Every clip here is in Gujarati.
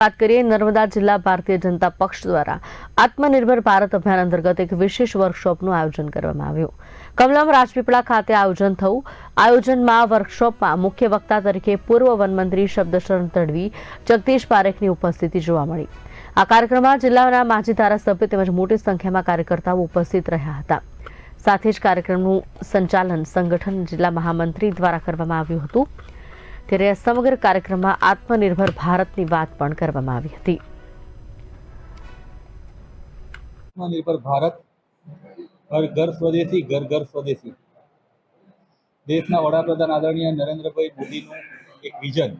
વાત કરીએ નર્મદા જિલ્લા ભારતીય જનતા પક્ષ દ્વારા. આત્મનિર્ભર ભારત અભિયાન અંતર્ગત એક વિશેષ વર્કશોપનું આયોજન કરવામાં આવ્યું. કમલમ રાજપીપળા ખાતે આયોજન થયું. આયોજનમાં વર્કશોપમાં મુખ્ય વક્તા તરીકે પૂર્વ વનમંત્રી શબ્દશરણ તડવી, જગદીશ પારેખની ઉપસ્થિતિ જોવા મળી. આ કાર્યક્રમમાં જિલ્લાના માજી ધારાસભ્ય તેમજ મોટી સંખ્યામાં કાર્યકર્તાઓ ઉપસ્થિત રહ્યા હતા. સાથે જ કાર્યક્રમનું સંચાલન સંગઠન જિલ્લા મહામંત્રી દ્વારા કરવામાં આવ્યું હતું. ત્યારે સમગ્ર કાર્યક્રમમાં આત્મનિર્ભર ભારતની વાત પણ કરવામાં આવી હતી. આત્મનિર્ભર ભારત હર ઘર સ્વદેશી, ઘર ઘર સ્વદેશી. દેશના વડાપ્રધાન આદરણીય નરેન્દ્રભાઈ મોદીનું એક વિઝન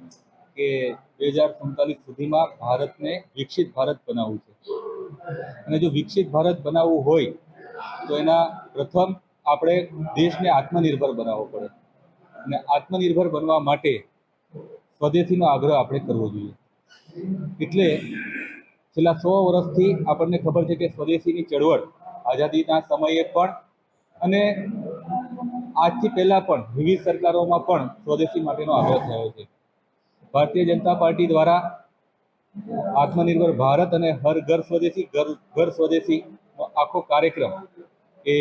કે બે હજાર સુડતાલીસ સુધીમાં ભારતને વિકસિત ભારત બનાવવું છે. અને જો વિકસિત ભારત બનાવવું હોય, તો એના પ્રથમ આપણે દેશને આત્મનિર્ભર બનાવવો પડે. અને આત્મનિર્ભર બનવા માટે સ્વદેશીનો આગ્રહ આપણે કરવો જોઈએ. એટલે છેલ્લા સો વર્ષથી આપણને ખબર છે કે સ્વદેશીની ચળવળ આઝાદીના સમયે પણ અને આજથી પહેલાં પણ વિવિધ સરકારોમાં પણ સ્વદેશી માટેનો આગ્રહ થયો છે. ભારતીય જનતા પાર્ટી દ્વારા આત્મનિર્ભર ભારત અને હર ઘર સ્વદેશી ઘર ઘર સ્વદેશીનો આખો કાર્યક્રમ એ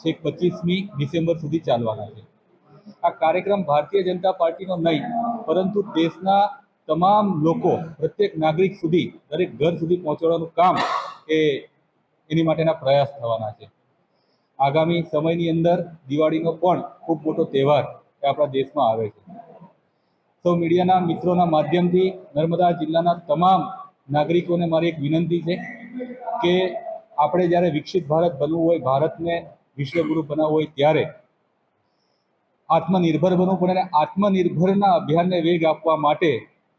છેક પચીસમી ડિસેમ્બર સુધી ચાલવાના છે. આ કાર્યક્રમ ભારતીય જનતા પાર્ટીનો નહીં પરંતુ દેશના તમામ લોકો, પ્રત્યેક નાગરિક સુધી, દરેક ઘર સુધી પહોંચાડવાનું કામ એ એની માટેના પ્રયાસ થવાના છે. આગામી સમયની અંદર દિવાળીનો પણ ખૂબ મોટો તહેવાર એ આપણા દેશમાં આવે છે. સૌ મીડિયાના મિત્રોના માધ્યમથી નર્મદા જિલ્લાના તમામ નાગરિકોને મારી એક વિનંતી છે કે આપણે જ્યારે વિકસિત ભારત બનવું હોય, ભારતને વિશ્વગુરુ બનાવવું હોય ત્યારે આત્મનિર્ભર બનવું પડે અને આત્મનિર્ભરના અભિયાનને વેગ આપવા માટે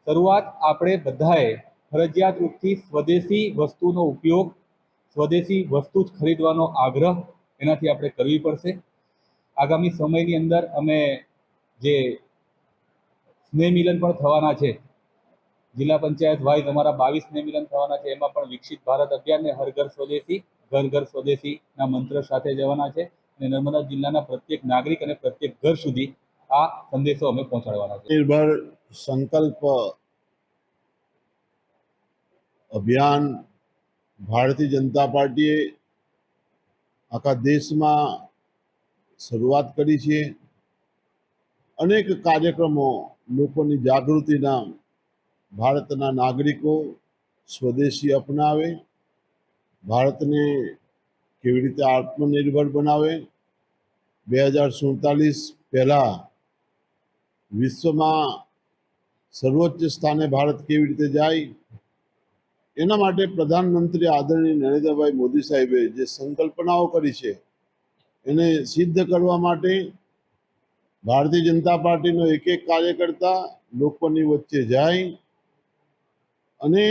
શરૂઆત આપણે બધાએ ફરજિયાત રૂપથી સ્વદેશી વસ્તુનો ઉપયોગ, સ્વદેશી વસ્તુ જ ખરીદવાનો આગ્રહ એનાથી આપણે કરવી પડશે. આગામી સમયની અંદર અમે જે સ્નેહ મિલન પણ થવાના છે, જિલ્લા પંચાયત વાઇઝ અમારા બાવીસ સ્નેહ મિલન થવાના છે, એમાં પણ વિકસિત ભારત અભિયાનને હર ઘર સ્વદેશી, ઘર ઘર સ્વદેશીના મંત્ર સાથે જવાના છે. અને નર્મદા જિલ્લાના પ્રત્યેક નાગરિક અને પ્રત્યેક ઘર સુધી આ સંદેશો અમે પહોંચાડવાના છે. નિર્ભર સંકલ્પ અભિયાન ભારતીય જનતા પાર્ટીએ આખા દેશમાં શરૂઆત કરી છે. અનેક કાર્યક્રમો લોકોની જાગૃતિના ભારતના નાગરિકો સ્વદેશી અપનાવે, ભારતને કેવી રીતે આત્મનિર્ભર બનાવે બે હજાર સુડતાલીસ પહેલાં વિશ્વમાં સર્વોચ્ચ સ્થાને ભારત કેવી રીતે જાય, એના માટે પ્રધાનમંત્રી આદરણીય નરેન્દ્રભાઈ મોદી સાહેબે જે સંકલ્પનાઓ કરી છે, એને સિદ્ધ કરવા માટે ભારતીય જનતા પાર્ટીનો એક એક કાર્યકર્તા લોકોની વચ્ચે જાય અને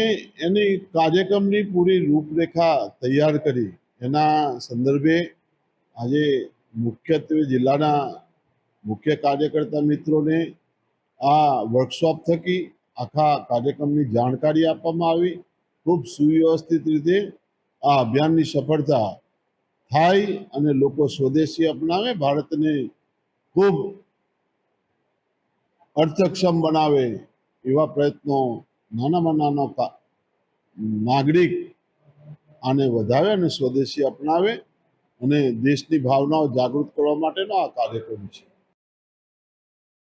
એની કાર્યક્રમની પૂરી રૂપરેખા તૈયાર કરી. એના સંદર્ભે આજે મુખ્યત્વે જિલ્લાના મુખ્ય કાર્યકર્તા મિત્રોને આ વર્કશોપ થકી આખા કાર્યક્રમની જાણકારી આપવામાં આવી. ખૂબ સુવ્યવસ્થિત રીતે આ અભિયાનની સફળતા થાય અને લોકો સ્વદેશી અપનાવે, ભારતને ખૂબ અર્થક્ષમ બનાવે એવા પ્રયત્નો નાનામાં નાના નાગરિક આને વધાવે અને સ્વદેશી અપનાવે. અને દેશની ભાવનાઓ જાગૃત કરવા માટેનો આ કાર્યક્રમ છે.